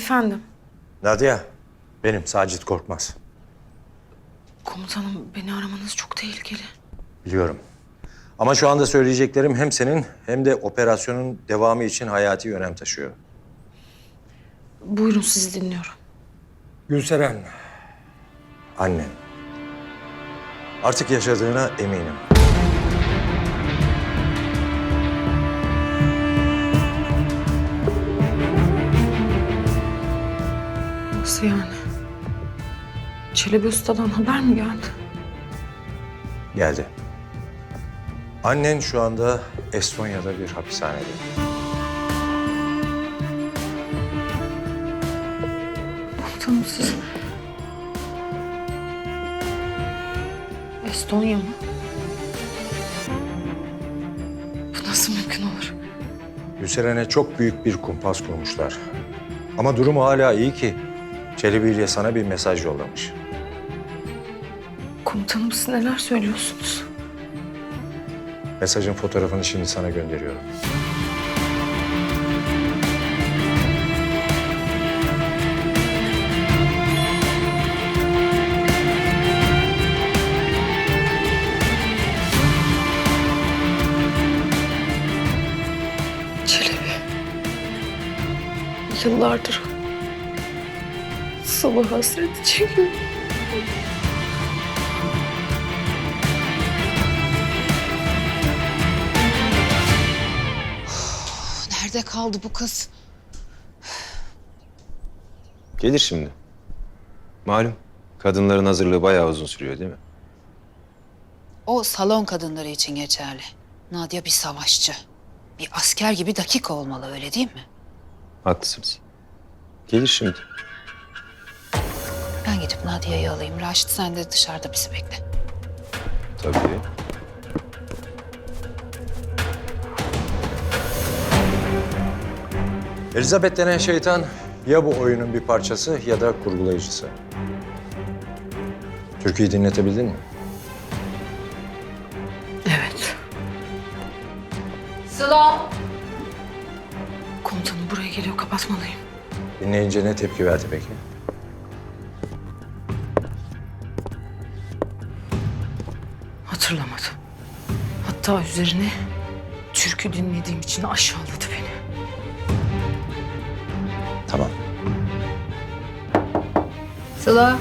Efendim, Nadia, benim Sacit Korkmaz. komutanım beni aramanız çok tehlikeli. Biliyorum. Ama şu anda söyleyeceklerim hem senin hem de operasyonun devamı için hayati önem taşıyor. Buyurun sizi dinliyorum. Gülseren, annen. Artık yaşadığına eminim. Nasıl yani? Çelebi Usta'dan haber mi geldi? Geldi. Annen şu anda Estonya'da bir hapishanede. Komutanım siz... Estonya mı? Bu nasıl mümkün olur? Gülseren'e çok büyük bir kumpas kurmuşlar. Ama durumu hala iyi ki Çelebi ile sana bir mesaj yollamış. Komutanım siz neler söylüyorsunuz? Mesajın fotoğrafını şimdi sana gönderiyorum. Çelebi. Yıllardır sana hasret çekiyor. Nerede kaldı bu kız? Gelir şimdi. Malum kadınların hazırlığı bayağı uzun sürüyor değil mi? O salon kadınları için geçerli. Nadia bir savaşçı. Bir asker gibi dakika olmalı öyle değil mi? Haklısınız. Gelir şimdi. Ben gidip Nadia'yı alayım. Raşit sen de dışarıda bizi bekle. Tabii. Elizabeth denen şeytan ya bu oyunun bir parçası ya da kurgulayıcısı. Türkiye'yi dinletebildin mi? Evet. Sıla! Komutanım buraya geliyor kapatmalıyım. Dinleyince ne tepki verdi peki? Hatırlamadı. Hatta üzerine türkü dinlediğim için aşağıladı beni. Tamam. Sıla!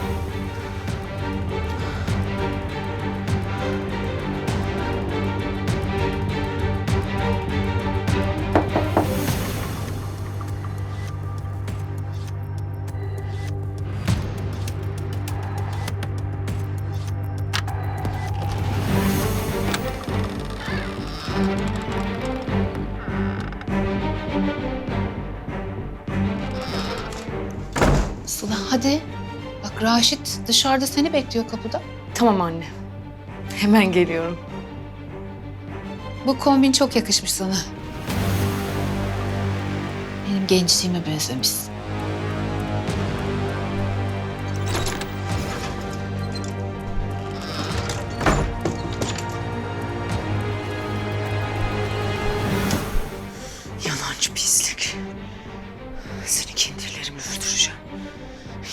Hadi. Bak Raşit dışarıda seni bekliyor kapıda. Tamam anne. Hemen geliyorum. Bu kombin çok yakışmış sana. Benim gençliğime benzemişsin. Yalancı pislik. Seni kendi ellerimle öldüreceğim.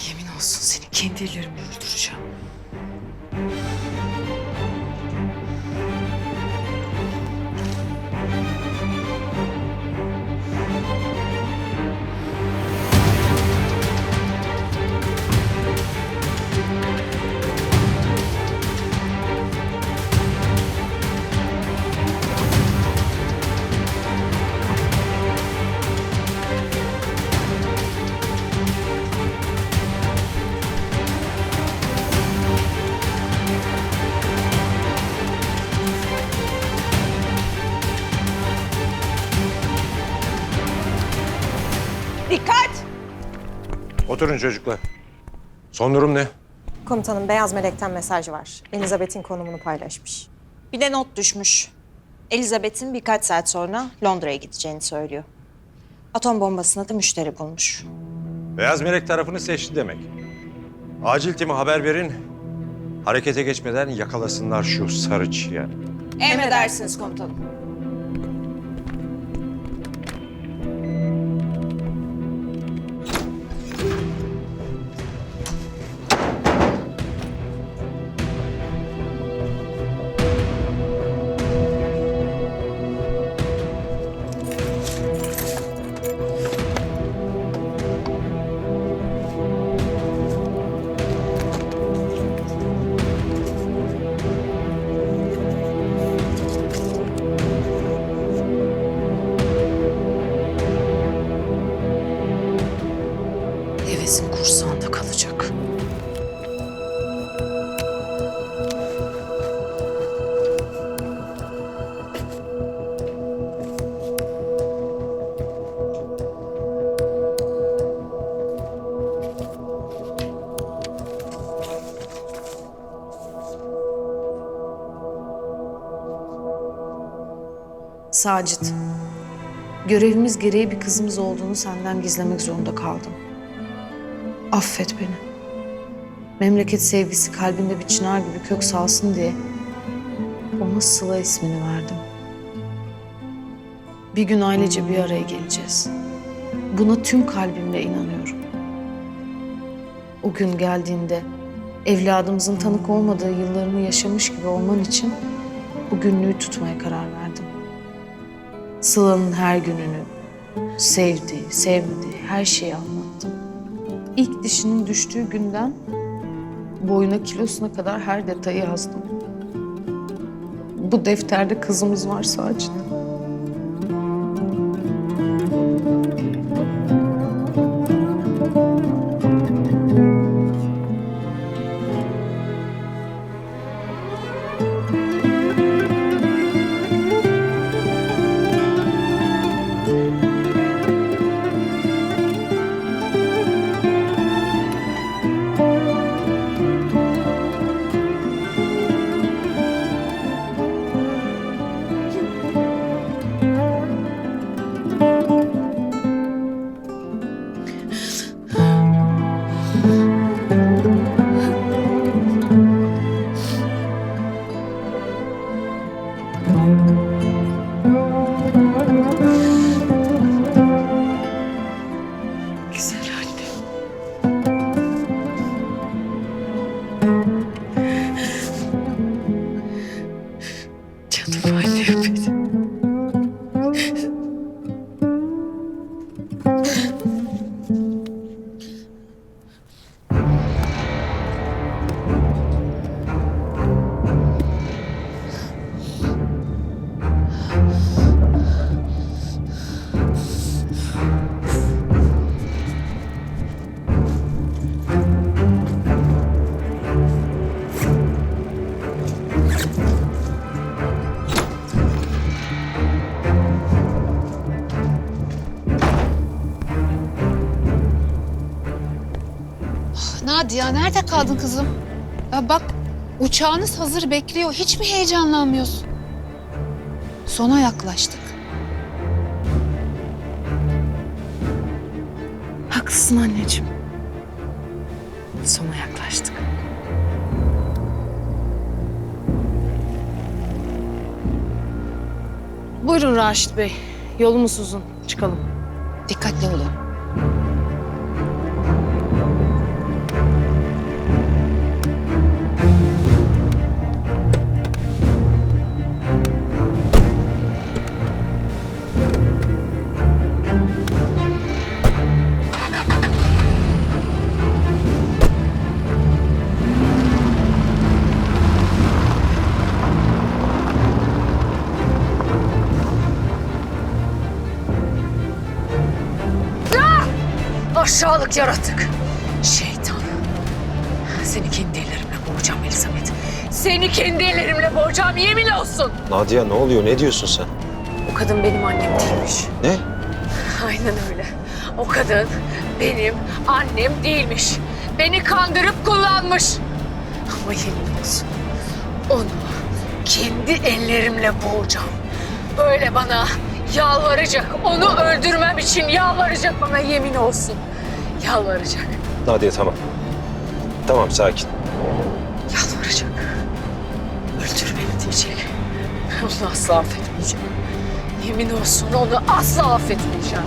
Yemin olsun seni kendi ellerimle öldüreceğim. Oturun çocuklar. Son durum ne? Komutanım Beyaz Melek'ten mesaj var. Elizabeth'in konumunu paylaşmış. Bir de not düşmüş. Elizabeth'in birkaç saat sonra Londra'ya gideceğini söylüyor. Atom bombasına da müşteri bulmuş. Beyaz Melek tarafını seçti demek. Acil timi haber verin. Harekete geçmeden yakalasınlar şu sarı çiğer. Emredersiniz komutanım. Sacit. Görevimiz gereği bir kızımız olduğunu senden gizlemek zorunda kaldım. Affet beni. Memleket sevgisi kalbinde bir çınar gibi kök salsın diye ona Sıla ismini verdim. Bir gün ailece bir araya geleceğiz. Buna tüm kalbimle inanıyorum. O gün geldiğinde evladımızın tanık olmadığı yıllarını yaşamış gibi olman için bu günlüğü tutmaya karar verdim. Sıla'nın her gününü, sevdiği, sevmediği her şeyi anlattım. İlk dişinin düştüğü günden boyuna kilosuna kadar her detayı yazdım. Bu defterde kızımız var Sacit. Canım annem benim. Nadia nerede kaldın kızım? Ya bak uçağınız hazır bekliyor. Hiç mi heyecanlanmıyorsun? Sona yaklaştık. Haklısın anneciğim. Sona yaklaştık. Buyurun Raşit Bey. Yolumuz uzun. Çıkalım. Dikkatli olun. Aşağılık yaratık. Şeytan. Seni kendi ellerimle boğacağım Elizabeth. Seni kendi ellerimle boğacağım yemin olsun. Nadia ne oluyor? Ne diyorsun sen? O kadın benim annem değilmiş. Ne? Aynen öyle. O kadın benim annem değilmiş. Beni kandırıp kullanmış. Ama yemin olsun onu kendi ellerimle boğacağım. Böyle bana yalvaracak. Onu öldürmem için yalvaracak bana yemin olsun. Yalvaracak. Nadia tamam. Tamam sakin. Yalvaracak. Öldür beni diyecek. Onu asla affetmeyeceğim. Yemin olsun onu asla affetmeyeceğim.